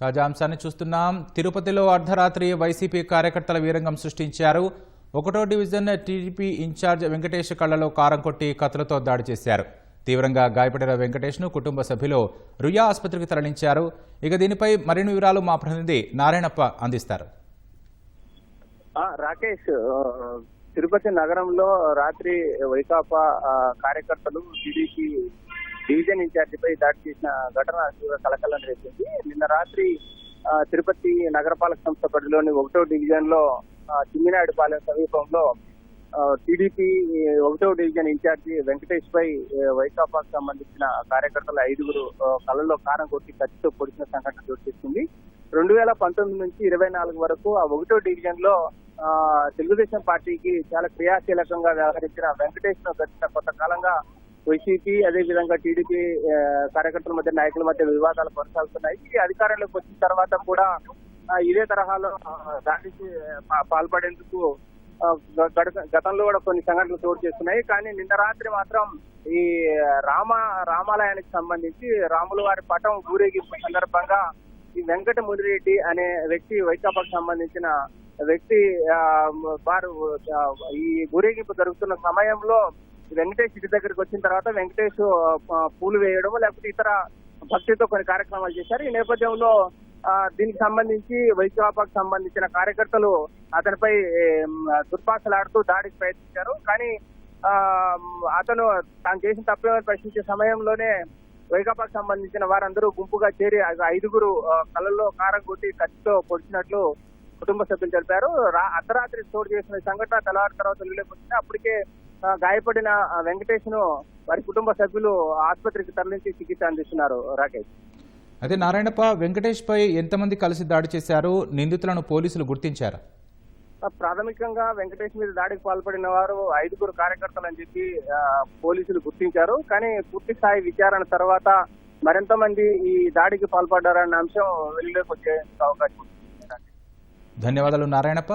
తాజా అంశాన్ని చూస్తున్నాం. తిరుపతిలో అర్ధరాత్రి వైసీపీ కార్యకర్తల వీరంగం సృష్టించారు. ఒకటో డివిజన్ టీడీపీ ఇన్ఛార్జ్ వెంకటేష్ కళ్ళలో కారం కొట్టి కత్తులతో దాడి చేశారు. తీవ్రంగా గాయపడిన వెంకటేష్ను కుటుంబ సభ్యులు రుయా ఆసుపత్రికి తరలించారు. ఇక దీనిపై మరిన్ని వివరాలు మా ప్రతినిధి నారాయణప్ప అందిస్తారు. రాకేష్ తిరుపతి నగరంలో రాత్రి వైకాపా కార్యకర్తలు టీడీపీ డివిజన్ ఇన్ఛార్జిపై దాడి చేసిన ఘటన తీవ్ర కలకలం రేపింది. నిన్న రాత్రి తిరుపతి నగరపాలక సంస్థ పరిధిలోని ఒకటో డివిజన్లో చిమ్మినాయుడుపాలెం సమీపంలో టీడీపీ ఒకటో డివిజన్ ఇన్ఛార్జి వెంకటేష్ పై వైకాపాకు సంబంధించిన కార్యకర్తలు ఐదుగురు ఆ, కళ్ళలో కారం కొట్టి కత్తితో పొడిచిన సంఘటన చోటు చేసుకుంది. రెండు వేల పంతొమ్మిది నుంచి ఇరవై నాలుగు వరకు ఆ ఒకటో డివిజన్లో తెలుగుదేశం పార్టీకి చాలా క్రియాశీలకంగా వ్యవహరించిన వెంకటేష్ను గడిచిన కొంతకాలంగా వైసీపీ అదే విధంగా టీడీపీ కార్యకర్తల మధ్య నాయకుల మధ్య వివాదాలు కొనసాగుతున్నాయి. అధికారంలోకి వచ్చిన తర్వాత కూడా ఇదే తరహాలో దాడికి పాల్పడేందుకు గడ- గతంలో కూడా కొన్ని సంఘటనలు చోటు చేస్తున్నాయి కానీ నిన్న రాత్రి మాత్రం ఈ రామ రామాలయానికి సంబంధించి రాముల వారి పటం ఊరేగింపు సందర్భంగా ఈ వెంకట ముదిరెడ్డి అనే వ్యక్తి వైకాపాకు సంబంధించిన వ్యక్తి వారు ఈ ఊరేగింపు జరుగుతున్న సమయంలో వెంకటేష్ ఇంటి దగ్గరికి వచ్చిన తర్వాత వెంకటేష్ పూలు వేయడం లేకపోతే ఇతర భక్తితో కొన్ని కార్యక్రమాలు చేశారు. ఈ నేపథ్యంలో దీనికి సంబంధించి వైకాపాకు సంబంధించిన కార్యకర్తలు అతనిపై దుర్భాషలాడుతూ దాడికి ప్రయత్నించారు. కానీ అతను తాను చేసిన తప్పేమని ప్రశ్నించే సమయంలోనే వైకాపాకు సంబంధించిన వారందరూ గుంపుగా చేరి ఐదుగురు ఆ, కళ్ళల్లో కారం కొట్టి కత్తితో పొడిచినట్లు కుటుంబ సభ్యులు తెలిపారు. రా- అర్ధరాత్రి చోటు చేసిన సంఘటన తెల్లవారి తర్వాత వెలుగులోకి వచ్చింది అప్పటికే గాయపడిన వెంకటేష్ను వారి కుటుంబ సభ్యులు ఆసుపత్రికి తరలించి చికిత్స అందిస్తున్నారు రాకేష్. అయితే నారాయణప్ప వెంకటేష్ పై ఎంతమంది కలిసి దాడి చేశారు? నిందితులను పోలీసులు గుర్తించారు? ప్రాథమికంగా వెంకటేష్ మీద దాడికి పాల్పడిన వారు ఐదుగురు కార్యకర్తలు అని చెప్పి పోలీసులు గుర్తించారు. కానీ పూర్తి స్థాయి విచారణ తర్వాత మరింత మంది ఈ దాడికి పాల్పడ్డారన్న అంశం వెలుగులోకి వచ్చే అవకాశం ఉంది. ధన్యవాదాలు నారాయణప్ప.